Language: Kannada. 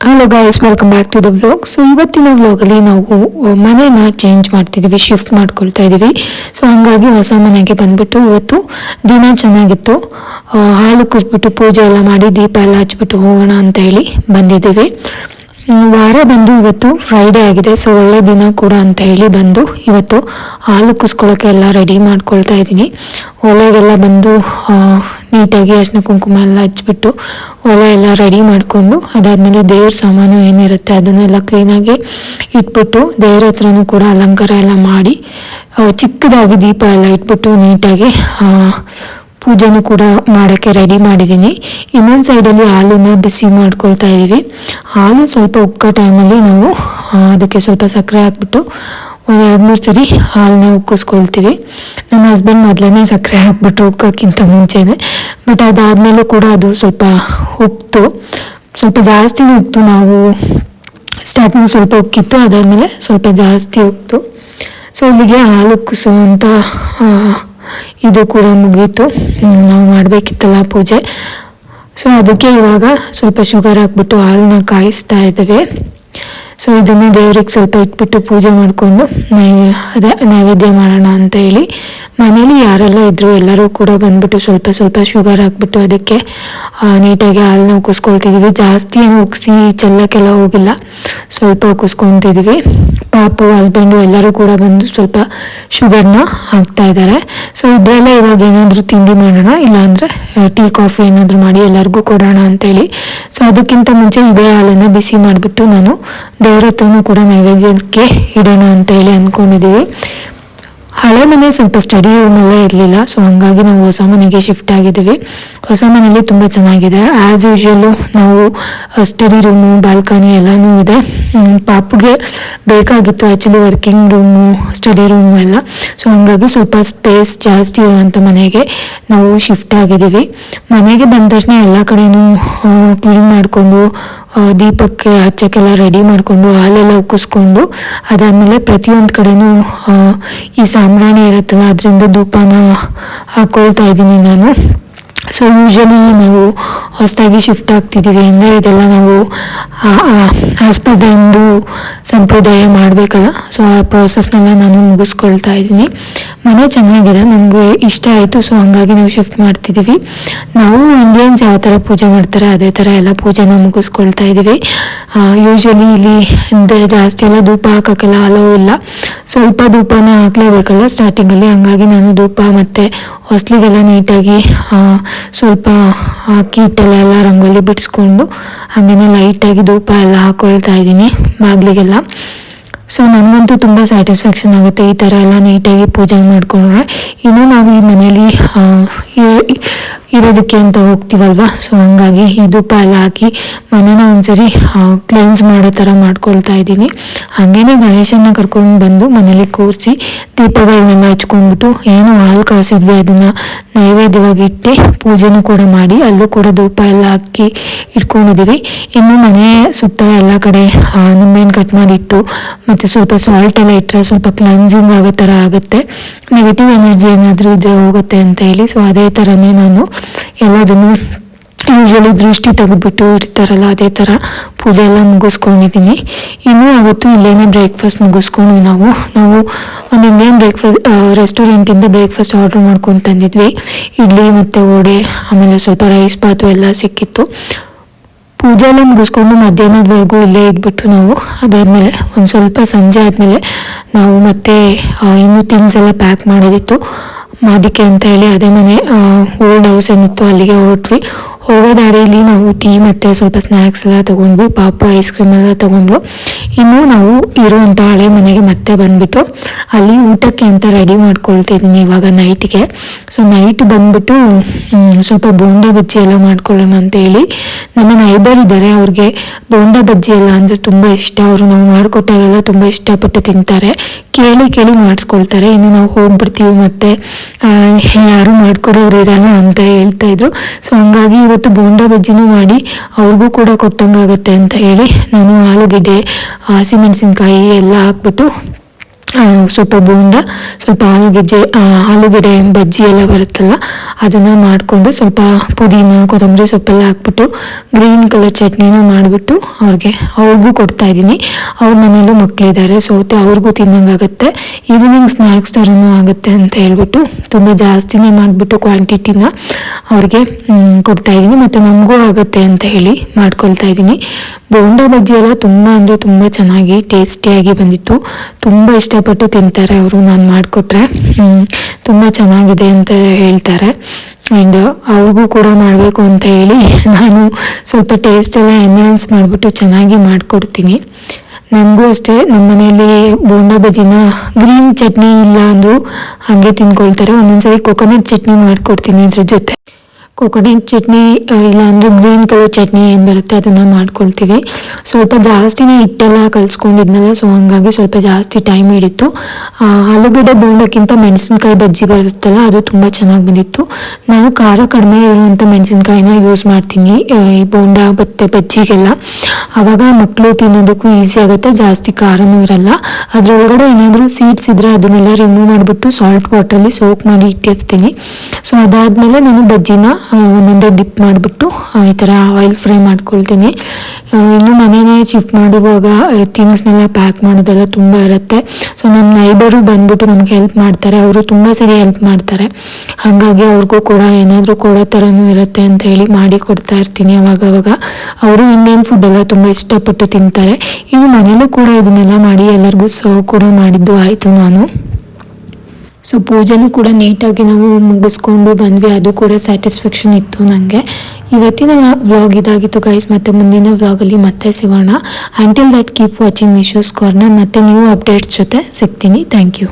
Hello guys welcome back to the vlog so ಇವತ್ತಿನ ವ್ಲಾಗಲ್ಲಿ ನಾವು ಮನೆನ ಚೇಂಜ್ ಮಾಡ್ತಿದ್ದೀವಿ ಶಿಫ್ಟ್ ಮಾಡ್ಕೊಳ್ತಾ ಇದ್ದೀವಿ ಸೊ ಹಂಗಾಗಿ ಹೊಸ ಮನೆಗೆ ಬಂದ್ಬಿಟ್ಟು ಇವತ್ತು ದಿನ ಚೆನ್ನಾಗಿತ್ತು. ಹಾಲು ಕುಸ್ಬಿಟ್ಟು ಪೂಜೆ ಎಲ್ಲ ಮಾಡಿ ದೀಪ ಎಲ್ಲ ಹಚ್ಬಿಟ್ಟು ಹೋಗೋಣ ಅಂತ ಹೇಳಿ ಬಂದಿದ್ದೀವಿ. ವಾರ ಬಂದು ಇವತ್ತು ಫ್ರೈಡೇ ಆಗಿದೆ. ಸೊ ಒಳ್ಳೆ ದಿನ ಕೂಡ ಅಂತ ಹೇಳಿ ಬಂದು ಇವತ್ತು ಹಾಲು ಕುಸ್ಕೊಳ್ಳೋಕೆ ಎಲ್ಲ ರೆಡಿ ಮಾಡ್ಕೊಳ್ತಾ ಇದ್ದೀನಿ ಒಲೆಗೆಲ್ಲ ಬಂದು ನೀಟಾಗಿ ಅರ್ಶಿನ ಕುಂಕುಮ ಎಲ್ಲ ಹಚ್ಬಿಟ್ಟು ಒಲೆ ಎಲ್ಲ ರೆಡಿ ಮಾಡಿಕೊಂಡು, ಅದಾದಮೇಲೆ ದೇವ್ರ ಸಾಮಾನು ಏನಿರುತ್ತೆ ಅದನ್ನೆಲ್ಲ ಕ್ಲೀನಾಗಿ ಇಟ್ಬಿಟ್ಟು, ದೇವ್ರ ಹತ್ರನೂ ಕೂಡ ಅಲಂಕಾರ ಎಲ್ಲ ಮಾಡಿ ಚಿಕ್ಕದಾಗಿ ದೀಪ ಎಲ್ಲ ಇಟ್ಬಿಟ್ಟು ನೀಟಾಗಿ ಪೂಜೆನೂ ಕೂಡ ಮಾಡೋಕ್ಕೆ ರೆಡಿ ಮಾಡಿದ್ದೀನಿ. ಇನ್ನೊಂದು ಸೈಡಲ್ಲಿ ಹಾಲನ್ನ ಬಿಸಿ ಮಾಡ್ಕೊಳ್ತಾ ಇದ್ದೀವಿ ಹಾಲು ಸ್ವಲ್ಪ ಉಕ್ಕೋ ಟೈಮಲ್ಲಿ ನಾವು ಅದಕ್ಕೆ ಸ್ವಲ್ಪ ಸಕ್ಕರೆ ಹಾಕ್ಬಿಟ್ಟು ಒಂದು ಎರಡು ಮೂರು ಸರಿ ಹಾಲನ್ನ ಉಕ್ಕಿಸ್ಕೊಳ್ತೀವಿ. ನನ್ನ ಹಸ್ಬೆಂಡ್ ಮೊದಲನೇ ಸಕ್ಕರೆ ಹಾಕ್ಬಿಟ್ಟು ಉಕ್ಕೋಕ್ಕಿಂತ ಮುಂಚೆನೆ. ಬಟ್ ಅದಾದಮೇಲೂ ಕೂಡ ಅದು ಸ್ವಲ್ಪ ಉಕ್ತು. ಸ್ವಲ್ಪ ಜಾಸ್ತಿ ಉಕ್ತು. ನಾವು ಸ್ಟಾರ್ಟಿಂಗ್ ಸ್ವಲ್ಪ ಉಕ್ಕಿತ್ತು. ಅದಾದಮೇಲೆ ಸ್ವಲ್ಪ ಜಾಸ್ತಿ ಉಕ್ತು. ಸೊ ಇಲ್ಲಿಗೆ ಹಾಲು ಉಕ್ಕಿಸುವಂಥ ಇದು ಕೂಡ ಮುಗೀತು. ನಾವು ಮಾಡಬೇಕಿತ್ತಲ್ಲ ಪೂಜೆ. ಸೊ ಅದಕ್ಕೆ ಇವಾಗ ಸ್ವಲ್ಪ ಶುಗರ್ ಹಾಕ್ಬಿಟ್ಟು ಹಾಲನ್ನ ಕಾಯಿಸ್ತಾ ಇದ್ದೇವೆ. ಸೊ ಇದನ್ನು ದೇವ್ರಿಗೆ ಸ್ವಲ್ಪ ಇಟ್ಬಿಟ್ಟು ಪೂಜೆ ಮಾಡಿಕೊಂಡು ನೈವೇ ಅದೇ ನೈವೇದ್ಯ ಮಾಡೋಣ ಅಂತ ಹೇಳಿ ಮನೇಲಿ ಯಾರೆಲ್ಲ ಇದ್ದರು ಎಲ್ಲರೂ ಕೂಡ ಬಂದ್ಬಿಟ್ಟು ಸ್ವಲ್ಪ ಸ್ವಲ್ಪ ಶುಗರ್ ಹಾಕ್ಬಿಟ್ಟು ಅದಕ್ಕೆ ನೀಟಾಗಿ ಹಾಲನ್ನ ಉಕ್ಕಿಸ್ಕೊಳ್ತಿದ್ದೀವಿ ಜಾಸ್ತಿ ಏನು ಉಕ್ಸಿ ಚೆಲ್ಲಕ್ಕೆಲ್ಲ ಹೋಗಿಲ್ಲ. ಸ್ವಲ್ಪ ಉಕ್ಕಿಸ್ಕೊತಿದ್ದೀವಿ ಪಾಪು, ಹಸ್ಬೆಂಡು ಎಲ್ಲರೂ ಕೂಡ ಬಂದು ಸ್ವಲ್ಪ ಶುಗರ್ನ ಹಾಕ್ತಾ ಇದ್ದಾರೆ. ಸೊ ಇದ್ರೆಲ್ಲ ಇವಾಗ ಏನಾದರೂ ತಿಂಡಿ ಮಾಡೋಣ, ಇಲ್ಲಾಂದರೆ ಟೀ, ಕಾಫಿ ಏನಾದರೂ ಮಾಡಿ ಎಲ್ಲರಿಗೂ ಕೊಡೋಣ ಅಂತೇಳಿ ಸೊ ಅದಕ್ಕಿಂತ ಮುಂಚೆ ಇದೇ ಹಾಲನ್ನು ಬಿಸಿ ಮಾಡಿಬಿಟ್ಟು ನಾನು ದೇವ್ರ ಹತ್ರನೂ ಕೂಡ ನೈವೇದ್ಯಕ್ಕೆ ಇಡೋಣ ಅಂತ ಹೇಳಿ ಅಂದ್ಕೊಂಡಿದ್ದೀವಿ. ಹಳೆ ಮನೆ ಸ್ವಲ್ಪ ಸ್ಟಡಿ ರೂಮ್ ಎಲ್ಲ ಇರಲಿಲ್ಲ ಸೊ ಹಂಗಾಗಿ ನಾವು ಹೊಸ ಮನೆಗೆ ಶಿಫ್ಟ್ ಆಗಿದ್ದೀವಿ ಹೊಸ ಮನೆಯಲ್ಲಿ ತುಂಬ ಚೆನ್ನಾಗಿದೆ. ಆ್ಯಸ್ ಯೂಶುವಲ್ಲು ನಾವು ಸ್ಟಡಿ ರೂಮು ಬಾಲ್ಕನಿ ಎಲ್ಲನೂ ಇದೆ. ಪಾಪುಗೆ ಬೇಕಾಗಿತ್ತು actually working room study room ಎಲ್ಲ. ಸೊ ಹಂಗಾಗಿ ಸ್ವಲ್ಪ ಸ್ಪೇಸ್ ಜಾಸ್ತಿ ಇರುವಂಥ ಮನೆಗೆ ನಾವು ಶಿಫ್ಟ್ ಆಗಿದ್ದೀವಿ. ಮನೆಗೆ ಬಂದ ತಕ್ಷಣ ಎಲ್ಲ ಕಡೆನೂ ಕ್ಲೀನ್ ಮಾಡಿಕೊಂಡು ದೀಪಕ್ಕೆ ಹಚ್ಚಕ್ಕೆಲ್ಲ ರೆಡಿ ಮಾಡಿಕೊಂಡು, ಹಾಲೆಲ್ಲ ಉಕ್ಕಿಸ್ಕೊಂಡು, ಅದಾದಮೇಲೆ ಪ್ರತಿಯೊಂದು ಕಡೆನೂ ಈ ಈ ಸಾಂಬ್ರಾಣಿ ಇರುತ್ತಲ್ಲ ಅದರಿಂದ ಧೂಪನ ಹಾಕೊಳ್ತಾ ಇದ್ದೀನಿ ನಾನು. ಸೊ ಯೂಶಲಿ ನಾವು ಹೊಸದಾಗಿ ಶಿಫ್ಟ್ ಆಗ್ತಿದ್ದೀವಿ ಅಂದರೆ ಇದೆಲ್ಲ ನಾವು, ಆ- ಆ- ಆಸ್ಪದ ಹಿಂದೂ ಸಂಪ್ರದಾಯ ಮಾಡಬೇಕಲ್ಲ. ಸೊ ಆ ಪ್ರೋಸೆಸ್ನೆಲ್ಲ ನಾನು ಮುಗಿಸ್ಕೊಳ್ತಾ ಇದ್ದೀನಿ. ಮನೆ ಚೆನ್ನಾಗಿದೆ, ನಮಗೆ ಇಷ್ಟ ಆಯಿತು. ಸೊ ಹಂಗಾಗಿ ನಾವು ಶಿಫ್ಟ್ ಮಾಡ್ತಿದ್ದೀವಿ. ನಾವು ಇಂಡಿಯನ್ಸ್ ಯಾವ ಥರ ಪೂಜೆ ಮಾಡ್ತಾರೆ, ಅದೇ ಥರ ಎಲ್ಲ ಪೂಜೆನ ಮುಗಿಸ್ಕೊಳ್ತಾ ಇದ್ದೀವಿ. ಯೂಶಲಿ ಇಲ್ಲಿ ಜಾಸ್ತಿ ಎಲ್ಲ ಧೂಪ ಹಾಕೋಕ್ಕೆಲ್ಲ ಅಲೋ ಇಲ್ಲ. ಸ್ವಲ್ಪ ಧೂಪನ ಹಾಕ್ಲೇಬೇಕಲ್ಲ ಸ್ಟಾರ್ಟಿಂಗಲ್ಲಿ ಹಂಗಾಗಿ ನಾನು ಧೂಪ ಮತ್ತು ಹೊಸ್ಲಿಗೆಲ್ಲ ನೀಟಾಗಿ ಸ್ವಲ್ಪ ಹಾಕಿ ಹಿಟ್ಟೆಲ್ಲ ಎಲ್ಲ ರಂಗೋಲಿ ಬಿಡಿಸ್ಕೊಂಡು ಹಾಗೇನೆ ಲೈಟಾಗಿ ಧೂಪ ಎಲ್ಲ ಹಾಕ್ಕೊಳ್ತಾ ಇದ್ದೀನಿ ಬಾಗಿಲಿಗೆಲ್ಲ. ಸೊ ನನಗಂತೂ ತುಂಬ ಸ್ಯಾಟಿಸ್ಫ್ಯಾಕ್ಷನ್ ಆಗುತ್ತೆ ಈ ಥರ ಎಲ್ಲ ನೀಟಾಗಿ ಪೂಜೆ ಮಾಡಿಕೊಂಡ್ರೆ. ಇನ್ನೂ ನಾವು ಈ ಮನೇಲಿ ಇರೋದಕ್ಕೆ ಅಂತ ಹೋಗ್ತೀವಲ್ವ? ಸೊ ಹಂಗಾಗಿ ಧೂಪ ಎಲ್ಲ ಹಾಕಿ ಮನೇನ ಒಂದ್ಸರಿ ಕ್ಲೀನ್ಸ್ ಮಾಡೋ ಥರ ಮಾಡ್ಕೊಳ್ತಾ ಇದ್ದೀನಿ. ಹಾಗೇನೆ ಗಣೇಶನ ಕರ್ಕೊಂಡು ಬಂದು ಮನೇಲಿ ಕೂರಿಸಿ ದೀಪಗಳನ್ನೆಲ್ಲ ಹಚ್ಕೊಂಡ್ಬಿಟ್ಟು ಏನು ಹಾಲು ಕಾಸಿದ್ವಿ ಅದನ್ನು ನೈವೇದ್ಯವಾಗಿ ಇಟ್ಟು ಪೂಜೆನೂ ಕೂಡ ಮಾಡಿ ಅಲ್ಲೂ ಕೂಡ ಧೂಪ ಎಲ್ಲ ಹಾಕಿ ಇಟ್ಕೊಂಡಿದ್ದೀವಿ ಇನ್ನು ಮನೆ ಸುತ್ತ ಎಲ್ಲ ಕಡೆ ನಿಂಬೆಹಣ್ಣು ಕಟ್ ಮಾಡಿಟ್ಟು ಮತ್ತು ಸ್ವಲ್ಪ ಸಾಲ್ಟ್ ಎಲ್ಲ ಇಟ್ಟರೆ ಸ್ವಲ್ಪ ಕ್ಲೆನ್ಸಿಂಗ್ ಆಗೋ ಥರ ಆಗುತ್ತೆ. ನೆಗೆಟಿವ್ ಎನರ್ಜಿ ಏನಾದರೂ ಇದ್ರೆ ಹೋಗುತ್ತೆ ಅಂತ ಹೇಳಿ ಸೊ ಅದೇ ಥರನೇ ನಾನು ಎಲ್ಲದನ್ನು ಯೂಶಲಿ ದೃಷ್ಟಿ ತೆಗೆದುಬಿಟ್ಟು ಇರ್ತಾರಲ್ಲ ಅದೇ ಥರ ಪೂಜೆ ಎಲ್ಲ ಮುಗಿಸ್ಕೊಂಡಿದ್ದೀನಿ ಇನ್ನು ಅವತ್ತು ಇಲ್ಲೇನೆ ಬ್ರೇಕ್ಫಾಸ್ಟ್ ಮುಗಿಸ್ಕೊಂಡು ನಾವು. ನಾವು ಒಂದು ಇಂಡಿಯನ್ ಬ್ರೇಕ್ಫಾಸ್ಟ್ ರೆಸ್ಟೋರೆಂಟಿಂದ ಬ್ರೇಕ್ಫಾಸ್ಟ್ ಆರ್ಡ್ರ್ ಮಾಡ್ಕೊಂಡು ತಂದಿದ್ವಿ. ಇಡ್ಲಿ ಮತ್ತು ವಡೆ, ಆಮೇಲೆ ಸ್ವಲ್ಪ ರೈಸ್ ಬಾತು ಎಲ್ಲ ಸಿಕ್ಕಿತ್ತು. ಪೂಜೆ ಎಲ್ಲ ಮುಗಿಸ್ಕೊಂಡು ಮಧ್ಯಾಹ್ನದವರೆಗೂ ಇಲ್ಲೇ ಇದ್ಬಿಟ್ಟು ನಾವು, ಅದಾದಮೇಲೆ ಒಂದು ಸ್ವಲ್ಪ ಸಂಜೆ ಆದಮೇಲೆ ನಾವು ಮತ್ತೆ ಇನ್ನೂ ತಿಂಗ್ಸ್ ಎಲ್ಲ ಪ್ಯಾಕ್ ಮಾಡೋದಿತ್ತು. ಅದಕ್ಕೆ ಅಂತ ಹೇಳಿ ಅದೇ ಮನೆ ಓಲ್ಡ್ ಹೌಸ್ ಏನಿತ್ತು ಅಲ್ಲಿಗೆ ಹೊರಟ್ವಿ. ಹೋಗೋ ದಾರಿಯಲ್ಲಿ ನಾವು ಟೀ ಮತ್ತು ಸ್ವಲ್ಪ ಸ್ನ್ಯಾಕ್ಸ್ ಎಲ್ಲ ತೊಗೊಂಡ್ವಿ, ಪಾಪು ಐಸ್ ಕ್ರೀಮ್ ಎಲ್ಲ ತೊಗೊಂಡ್ರು. ಇನ್ನು ನಾವು ಇರುವಂಥ ಹಳೆ ಮನೆಗೆ ಮತ್ತೆ ಬಂದುಬಿಟ್ಟು ಅಲ್ಲಿ ಊಟಕ್ಕೆ ಅಂತ ರೆಡಿ ಮಾಡ್ಕೊಳ್ತಿದ್ದೀನಿ ಇವಾಗ ನೈಟ್ಗೆ ಸೊ ನೈಟ್ ಬಂದ್ಬಿಟ್ಟು ಸ್ವಲ್ಪ ಬೋಂಡ ಬಜ್ಜಿ ಎಲ್ಲ ಮಾಡ್ಕೊಳ್ಳೋಣ ಅಂತ ಹೇಳಿ ನಮ್ಮ ನೈಬರ್ ಇದ್ದಾರೆ, ಅವ್ರಿಗೆ ಬೋಂಡ ಬಜ್ಜಿ ಎಲ್ಲ ಅಂದರೆ ತುಂಬ ಇಷ್ಟ. ಅವರು ನಾವು ಮಾಡಿಕೊಟ್ಟಾಗೆಲ್ಲ ತುಂಬ ಇಷ್ಟಪಟ್ಟು ತಿಂತಾರೆ. ಕೇಳಿ ಕೇಳಿ ಮಾಡಿಸ್ಕೊಳ್ತಾರೆ. ಇನ್ನು ನಾವು ಹೋಗ್ಬಿಡ್ತೀವಿ ಮತ್ತೆ ಯಾರು ಮಾಡ್ಕೊಡೋರು ಇರಲ್ಲ ಅಂತ ಹೇಳ್ತಾ ಇದ್ರು. ಸೊ ಹಂಗಾಗಿ ಇವತ್ತು ಬೋಂಡ ಬಜ್ಜಿನೂ ಮಾಡಿ ಅವ್ರಿಗೂ ಕೂಡ ಕೊಟ್ಟಂಗಾಗತ್ತೆ ಅಂತ ಹೇಳಿ ನಾನು ಆಲೂಗೆಡ್ಡೆ ಹಸಿಮೆಣಸಿನ್ಕಾಯಿ ಎಲ್ಲ ಹಾಕ್ಬಿಟ್ಟು ಸ್ವಲ್ಪ ಬೋಂಡ ಸ್ವಲ್ಪ ಆಲೂಗೆಜ್ಜೆ ಆಲೂಗೆಡ್ಡೆ ಬಜ್ಜಿ ಎಲ್ಲ ಬರುತ್ತಲ್ಲ, ಅದನ್ನು ಮಾಡಿಕೊಂಡು ಸ್ವಲ್ಪ ಪುದೀನ, ಕೊತ್ತಂಬರಿ ಸೊಪ್ಪೆಲ್ಲ ಹಾಕ್ಬಿಟ್ಟು ಗ್ರೀನ್ ಕಲರ್ ಚಟ್ನಿನೂ ಮಾಡಿಬಿಟ್ಟು ಅವ್ರಿಗೆ ಅವ್ರಿಗೂ ಕೊಡ್ತಾ ಇದ್ದೀನಿ. ಅವ್ರ ಮನೇಲೂ ಮಕ್ಕಳಿದ್ದಾರೆ ಸೊ ಅವ್ರಿಗೂ ತಿನ್ನಂಗಾಗುತ್ತೆ ಈವ್ನಿಂಗ್ ಸ್ನ್ಯಾಕ್ಸ್ ಥರನೂ ಆಗುತ್ತೆ ಅಂತ ಹೇಳ್ಬಿಟ್ಟು ತುಂಬ ಜಾಸ್ತಿನೇ ಮಾಡಿಬಿಟ್ಟು ಕ್ವಾಂಟಿಟಿನ ಅವ್ರಿಗೆ ಕೊಡ್ತಾ ಇದ್ದೀನಿ ಮತ್ತು ನಮಗೂ ಆಗುತ್ತೆ ಅಂತ ಹೇಳಿ ಮಾಡ್ಕೊಳ್ತಾ ಇದ್ದೀನಿ. ಬೋಂಡ ಬಜ್ಜಿ ಎಲ್ಲ ತುಂಬ ಅಂದರೆ ತುಂಬ ಚೆನ್ನಾಗಿ ಟೇಸ್ಟಿಯಾಗಿ ಬಂದಿತ್ತು. ತುಂಬ ಇಷ್ಟಪಟ್ಟು ತಿಂತಾರೆ ಅವರು, ನಾನು ಮಾಡಿಕೊಟ್ರೆ. ತುಂಬ ಚೆನ್ನಾಗಿದೆ ಅಂತ ಹೇಳ್ತಾರೆ. ಆ್ಯಂಡ್ ಅವ್ರಿಗೂ ಕೂಡ ಮಾಡಬೇಕು ಅಂತ ಹೇಳಿ ನಾನು ಸ್ವಲ್ಪ ಟೇಸ್ಟ್ ಎಲ್ಲ ಮಾಡಿಬಿಟ್ಟು ಚೆನ್ನಾಗಿ ಮಾಡಿಕೊಡ್ತೀನಿ. ನನಗೂ ಅಷ್ಟೇ ನಮ್ಮ ಮನೆಯಲ್ಲಿ ಬಜ್ಜಿನ ಗ್ರೀನ್ ಚಟ್ನಿ ಇಲ್ಲ ಅಂದರೂ ಹಾಗೆ ತಿನ್ಕೊಳ್ತಾರೆ. ಒಂದೊಂದ್ಸರಿ ಕೊಕೊನಟ್ ಚಟ್ನಿ ಮಾಡ್ಕೊಡ್ತೀನಿ ಇದ್ರ ಜೊತೆ. ಕೊಕೊನಟ್ ಚಟ್ನಿ ಇಲ್ಲಾಂದರೆ ಗ್ರೀನ್ ಕಲರ್ ಚಟ್ನಿ ಏನು ಬರುತ್ತೆ ಅದನ್ನು ಮಾಡ್ಕೊಳ್ತೀವಿ. ಸ್ವಲ್ಪ ಜಾಸ್ತಿನೇ ಹಿಟ್ಟೆಲ್ಲ ಕಲಿಸ್ಕೊಂಡಿದ್ನಲ್ಲ ಸೊ ಹಂಗಾಗಿ ಸ್ವಲ್ಪ ಜಾಸ್ತಿ ಟೈಮ್ ಹಿಡಿತು. ಆಲೂಗಡ್ಡೆ ಬೋಂಡಕ್ಕಿಂತ ಮೆಣಸಿನ್ಕಾಯಿ ಬಜ್ಜಿ ಬರುತ್ತಲ್ಲ, ಅದು ತುಂಬ ಚೆನ್ನಾಗಿ ಬಂದಿತ್ತು. ನಾನು ಖಾರ ಕಡಿಮೆ ಇರುವಂಥ ಮೆಣಸಿನ್ಕಾಯಿನ ಯೂಸ್ ಮಾಡ್ತೀನಿ ಈ ಬೋಂಡ ಮತ್ತು ಬಜ್ಜಿಗೆಲ್ಲ. ಆವಾಗ ಮಕ್ಕಳು ತಿನ್ನೋದಕ್ಕೂ ಈಸಿ ಆಗುತ್ತೆ, ಜಾಸ್ತಿ ಖಾರನೂ ಇರಲ್ಲ. ಅದರೊಳಗಡೆ ಏನಾದರೂ ಸೀಡ್ಸ್ ಇದ್ದರೆ ಅದನ್ನೆಲ್ಲ ರಿಮೂವ್ ಮಾಡಿಬಿಟ್ಟು ಸಾಲ್ಟ್ ವಾಟ್ರಲ್ಲಿ ಸೋಕ್ ಮಾಡಿ ಇಟ್ಟಿರ್ತೀನಿ. ಸೊ ಅದಾದಮೇಲೆ ನಾನು ಬಜ್ಜಿನ ಒಂದೊಂದೇ ಡಿಪ್ ಮಾಡಿಬಿಟ್ಟು ಈ ಥರ ಆಯಿಲ್ ಫ್ರೈ ಮಾಡ್ಕೊಳ್ತೀನಿ. ಇನ್ನು ಮನೆಯೇ ಶಿಫ್ಟ್ ಮಾಡುವಾಗ ಥಿಂಗ್ಸ್ನೆಲ್ಲ ಪ್ಯಾಕ್ ಮಾಡೋದೆಲ್ಲ ತುಂಬ ಇರುತ್ತೆ. ಸೊ ನಮ್ಮ ನೈಬರು ಬಂದ್ಬಿಟ್ಟು ನಮಗೆ ಹೆಲ್ಪ್ ಮಾಡ್ತಾರೆ. ಅವರು ತುಂಬ ಸರಿ ಹೆಲ್ಪ್ ಮಾಡ್ತಾರೆ. ಹಾಗಾಗಿ ಅವ್ರಿಗೂ ಕೂಡ ಏನಾದರೂ ಕೊಡೋ ಥರನೂ ಇರುತ್ತೆ ಅಂತ ಹೇಳಿ ಮಾಡಿ ಕೊಡ್ತಾ ಇರ್ತೀನಿ ಅವಾಗ ಅವಾಗ. ಅವರು ಇಂಡಿಯನ್ ಫುಡ್ ಎಲ್ಲ ತುಂಬ ಇಷ್ಟಪಟ್ಟು ತಿಂತಾರೆ. ಇನ್ನು ಮನೇಲೂ ಕೂಡ ಇದನ್ನೆಲ್ಲ ಮಾಡಿ ಎಲ್ಲರಿಗೂ ಸರ್ವ್ ಕೂಡ ಮಾಡಿದ್ದು ಆಯಿತು ನಾನು. ಸೊ ಪೂಜೆನೂ ಕೂಡ ನೀಟಾಗಿ ನಾವು ಮುಗಿಸ್ಕೊಂಡು ಬಂದ್ವಿ. ಅದು ಕೂಡ ಸ್ಯಾಟಿಸ್ಫ್ಯಾಕ್ಷನ್ ಇತ್ತು ನನಗೆ ಇವತ್ತಿನ ವ್ಲಾಗ್ ಇದಾಗಿತ್ತು ಗೈಸ್ ಮತ್ತೆ ಮುಂದಿನ ವ್ಲಾಗಲ್ಲಿ ಮತ್ತೆ ಸಿಗೋಣ. Until that keep watching issues corner ಮತ್ತೆ ನ್ಯೂ ಅಪ್ಡೇಟ್ಸ್ ಜೊತೆ ಸಿಗ್ತೀನಿ. Thank you